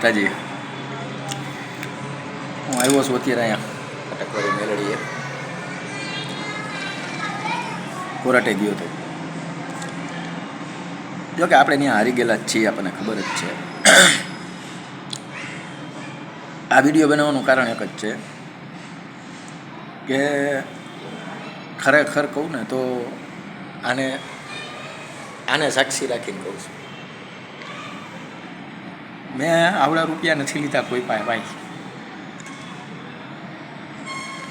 માતાજી. હું આવ્યો છું અત્યારે અહીંયા. અટકવાળી મેલડીએ. કોરાટે ગયો હતો જો કે આપણે ત્યાં હારી ગયેલા જ છીએ આપણને ખબર જ છે. આ વીડિયો બનાવવાનું કારણ એક જ છે કે ખરેખર કહું ને તો આને આને સાક્ષી રાખીને કહું છું. મેં આવડા રૂપિયા નથી લીધા કોઈ પાસે ભાઈ.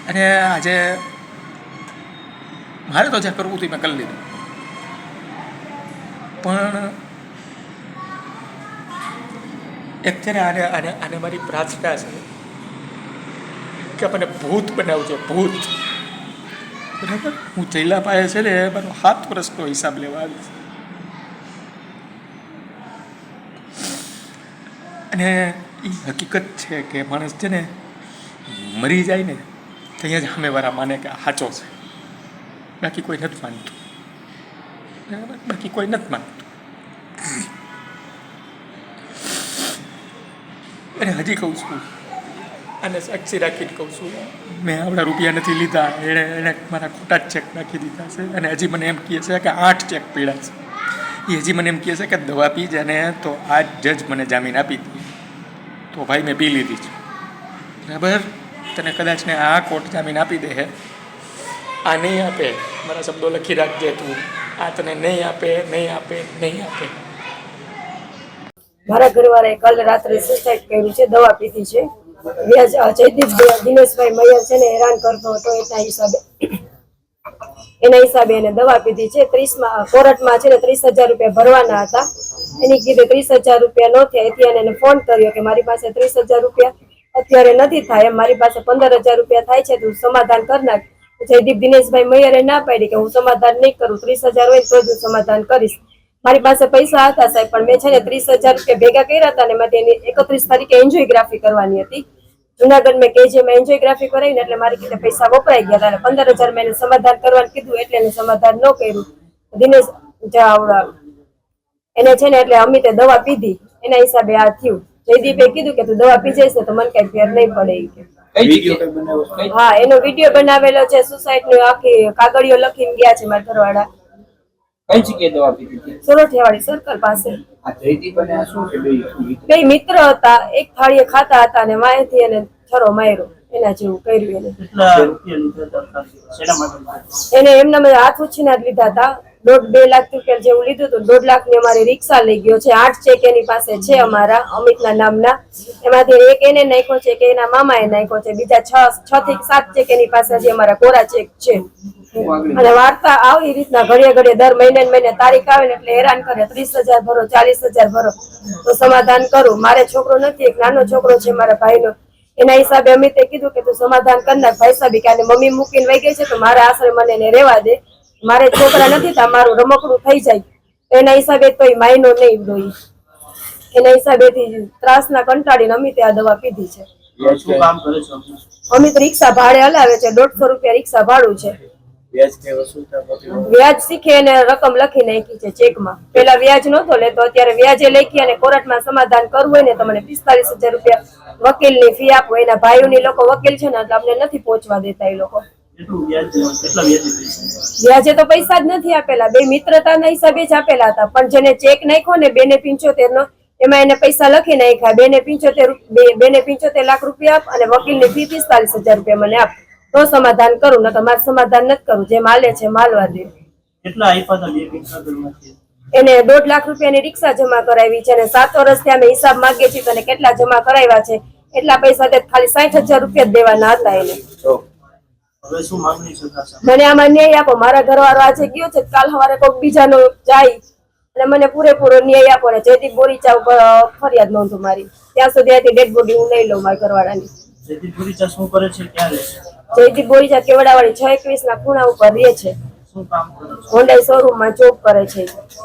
અને આજે મારે તો જે કરવું હતું મેં કરી લીધું. પણ એક આને આને આને મારી પ્રાર્થના છે કે મને ભૂત બનાવજો, ભૂત. બરાબર? હું જૈલા પાસે છે ને, મારો હાથ વર્ષનો હિસાબ લેવા આવીશ અને એ હકીકત છે કે માણસ છે ને મરી જાય ને ત્યાં જ સામેવાળા માને કે સાચો છે. બાકી કોઈ નથી માનતું. બરાબર? બાકી કોઈ નથી માનતું. અને હજી કહું છું અને સાક્ષી રાખીને કહું છું, મેં આવડા રૂપિયા નથી લીધા, એણે એણે મારા ખોટા જ ચેક નાખી દીધા છે. અને હજી મને એમ કહે છે કે આઠ ચેક પીડા છે. એ મને એમ કહે છે કે દવા પી ને તો આ જજ મને જામીન આપી દે. તો ભાઈ મેં પી લીધી છે. બરાબર? તને કદાચ ને આ કોર્ટ જામીન આપી દે આ નહીં આપે. મારા શબ્દો લખી રાખજે તું. આ તને નહીં આપે નહીં આપે નહીં આપે. મારા ઘરવાળાએ કાલ રાત્રે સુસાઇડ કર્યું છે, દવા પીધી છે. જયદીપ દિનેશભાઈ મૈયર છે ને હેરાન કરતો હતો, એના હિસાબે. એના હિસાબે એને દવા પીધી છે. ત્રીસમાં કોર્ટમાં છે ને ત્રીસ હજાર રૂપિયા ભરવાના હતા. એની કીધે ત્રીસ હજાર રૂપિયા ન થયા. એથી એને ફોન કર્યો કે મારી પાસે ત્રીસ હજાર રૂપિયા અત્યારે નથી થાય. મારી પાસે પંદર હજાર રૂપિયા થાય છે તું સમાધાન કર નાખ. જયદીપ દિનેશભાઈ મૈયરે ના પાડી કે હું સમાધાન નહીં કરું. ત્રીસ હજાર હોય તો જ સમાધાન કરીશ. મારી પાસે પૈસા હતા સાહેબ, પણ મેં છે ને ત્રીસ હજાર રૂપિયા ભેગા કર્યા હતા ને માટે એની એકત્રીસ તારીખે એન્જોયગ્રાફી કરવાની હતી. જુનાગઢ મેં કેજીએમાં એન્જોયગ્રાફી કરાવી ને એટલે મારી કીધે પૈસા વપરાઈ ગયા. હતા પંદર હજાર મેં સમાધાન કરવાનું કીધું એટલે એને સમાધાન ન કર્યું. દિનેશ જા એને છે ને એટલે અમિતે દવા પીધી. એના હિસાબે આ થયું. જયદીપે કીધું કે તું દવા પી જઈશ તો મને કઈ ફેર નહીં પડે. કે. હા એનો વીડિયો બનાવેલો છે સુસાઇડ નો આખી કાગળિયો લખીને ગયા છે મારા ઘરવાળા. કઈ જગ્યાએ દવા પીધી હતી? સોરઠિયાવાડી સર્કલ પાસે. આ જયદીપ અને આ શું છે? બે બે મિત્ર હતા. એક થાળીએ ખાતા હતા અને માહિતી અને છરો માર્યો. એના જેવું કર્યું એને. કેટલા રૂપિયા લીધા હતા? શેના માટે એને એમના મેં હાથ ઉછીના જ લીધા હતા. દોઢ બે લાખ રૂપિયા જેવું લીધું હતું. દોઢ લાખની અમારી રિક્ષા લઈ ગયો છે. આઠ ચેક એની પાસે છે અમારા અમિતના નામના. એમાંથી એક એને નાખ્યો છે કે એના મામાએ નાખ્યો છે. બીજા છ છ થી સાત ચેક એની પાસે હજી અમારા કોરા ચેક છે. અને વાર્તા આવી રીતના ઘડીએ ઘડીએ દર મહિને મહિને તારીખ આવે ને એટલે હેરાન કરે. ત્રીસ હજાર ભરો ચાલીસ હજાર ભરો. તો સમાધાન કરું. મારે છોકરો નથી એક નાનો છોકરો છે મારા ભાઈનો. એના હિસાબે અમિતે કીધું કે તું સમાધાન કર નાખ ભાઈ સાહેબ. કે મમ્મી મૂકીને વહી ગઈ છે તો મારા આશરે મને એને રહેવા દે. મારે છોકરા નથી તો મારું રમકડું થઈ જાય. એના હિસાબે તો માયનો નહીં રોઈ એના હિસાબેથી ત્રાસના કંટાળીને અમિતે આ દવા પીધી છે. શું કામ કરે છે અમને? અમિત રિક્ષા ભાડે હલાવે છે. દોઢસો રૂપિયા રિક્ષા ભાડું છે. વ્યાજ શીખે એને રકમ લખી નાખી છે ચેકમાં. પેલા વ્યાજ નતો લેતો અત્યારે વ્યાજે લખી અને કોર્ટમાં સમાધાન કરવું હોય ને તમને પિસ્તાલીસ હજાર રૂપિયા વકીલની ફી આપો. એના ભાઈઓની લોકો વકીલ છે ને એટલે અમને નથી પહોંચવા દેતા એ લોકો. વ્યાજ તો પૈસા જ નથી આપેલા. બે મિત્રતાના હિસાબે જ આપેલા હતા. પણ જેને ચેક નાખ્યો ને બેને પિંચોતેર નો એમાં એને પૈસા લખી નાખ્યા. બેને પિંચોતેર બે- બેને પિંચોતેર લાખ રૂપિયા આપ અને વકીલની ફી પિસ્તાલીસ હજાર રૂપિયા મને આપ. તો સમાધાન કરું નકર મારે સમાધાન નથી કરવું જે માલે છે માલવા દે. કેટલા આપ્યા હતા બે મિત્ર ઘરમાંથી? એને દોઢ લાખ રૂપિયાની રિક્ષા જમા કરાવી છે અને સાત વર્ષથી અમે હિસાબ માંગીએ છીએ અને કેટલા જમા કરાવ્યા છે? એટલા પૈસા તે ખાલી સાઠ હજાર રૂપિયા દેવાના હતા એને. હવે શું માંગણી છે થશે મને આમાં ન્યાય આપો. મારા ઘરવાળો આજે ગયો છે કાલ સવારે કોઈક બીજાનો જાય અને મને પૂરેપૂરો ન્યાય આપો ને જેથી બોરીચા ઉપર ફરિયાદ નોંધો મારી. ત્યાં સુધી આથી ડેડ બોડી હું લઈ લઉં મારા ઘરવાળાની. જયદીપ પુરીચા શું કરે છે? ક્યાં રહે છે? જયદીપ બોરીજા કેવડાવાળી છ એકવીસ ના ખૂણા ઉપર રહે છે. હોન્ડાઈ શોરૂમમાં જોબ કરે છે.